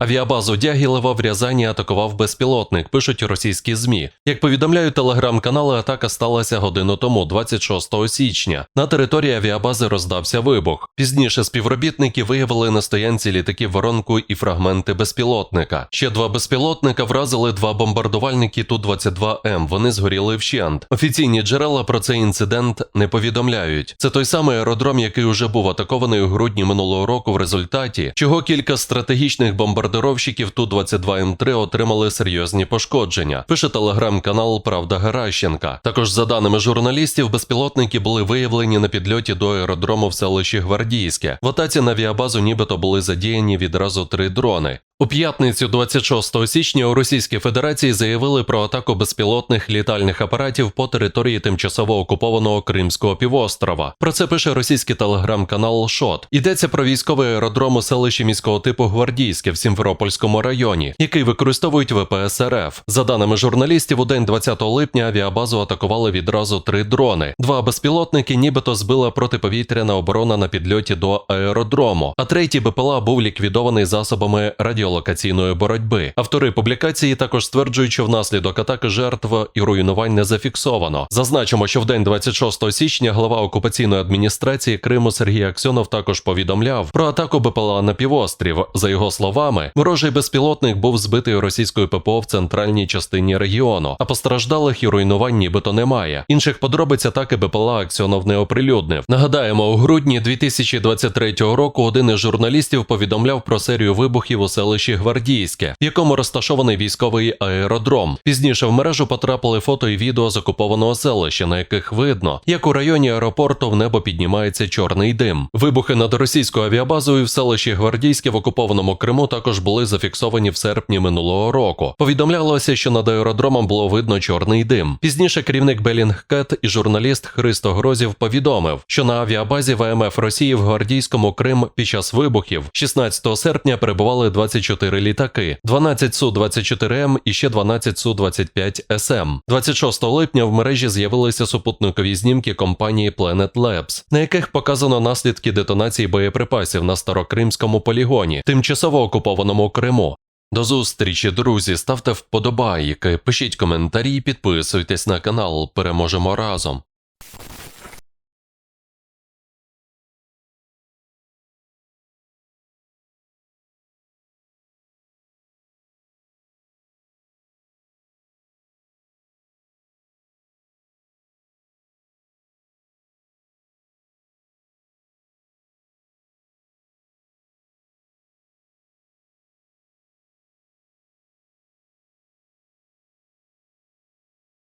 Авіабазу Дягілева в Рязані атакував безпілотник, пишуть російські ЗМІ. Як повідомляють телеграм-канали, атака сталася годину тому, 26 січня. На території авіабази роздався вибух. Пізніше співробітники виявили на стоянці літаків воронку і фрагменти безпілотника. Ще два безпілотника вразили два бомбардувальники Ту-22М. Вони згоріли вщент. Офіційні джерела про цей інцидент не повідомляють. Це той самий аеродром, який уже був атакований у грудні минулого року, в результаті чого кілька стратегічних бомбардувальників бомбардировщиків Ту-22М3 отримали серйозні пошкодження. Пише телеграм-канал Правда Геращенка. Також, за даними журналістів, безпілотники були виявлені на підльоті до аеродрому в селищі Гвардійське. В атаці на авіабазу нібито були задіяні відразу три дрони. У п'ятницю 26 січня у Російській Федерації заявили про атаку безпілотних літальних апаратів по території тимчасово окупованого Кримського півострова. Про це пише російський телеграм-канал Шот. Йдеться про військовий аеродром у селищі міського типу Гвардійське в Сімферопольському районі, який використовують ВПС РФ. За даними журналістів, у день 20 липня авіабазу атакували відразу три дрони. Два безпілотники, нібито збила протиповітряна оборона на підльоті до аеродрому, а третій БПЛА був ліквідований засобами радіолокаційної боротьби. Автори публікації також стверджують, що внаслідок атаки жертв і руйнувань не зафіксовано. Зазначимо, що в день 26 січня глава окупаційної адміністрації Криму Сергій Аксьонов також повідомляв про атаку БПЛА на півострів. За його словами, ворожий безпілотник був збитий російською ППО в центральній частині регіону, а постраждалих і руйнувань нібито немає. Інших подробиць атаки БПЛА Аксьонов не оприлюднив. Нагадаємо, у грудні 2023 року один із журналістів повідомляв про серію вибухів у селищі Гвардійське, в якому розташований військовий аеродром. Пізніше в мережу потрапили фото і відео з окупованого селища, на яких видно, як у районі аеропорту в небо піднімається чорний дим. Вибухи над російською авіабазою в селищі Гвардійське в окупованому Криму також були зафіксовані в серпні минулого року. Повідомлялося, що над аеродромом було видно чорний дим. Пізніше керівник Белінгкет і журналіст Христо Грозів повідомив, що на авіабазі ВМФ Росії в Гвардійському Крим під час вибухів 16 серпня перебували 24 літаки, 12 Су-24М і ще 12 Су-25СМ. 26 липня в мережі з'явилися супутникові знімки компанії Planet Labs, на яких показано наслідки детонації боєприпасів на старокримському полігоні, тимчасово окупованому Криму. До зустрічі, друзі, ставте вподобайки, пишіть коментарі, підписуйтесь на канал. Переможемо разом.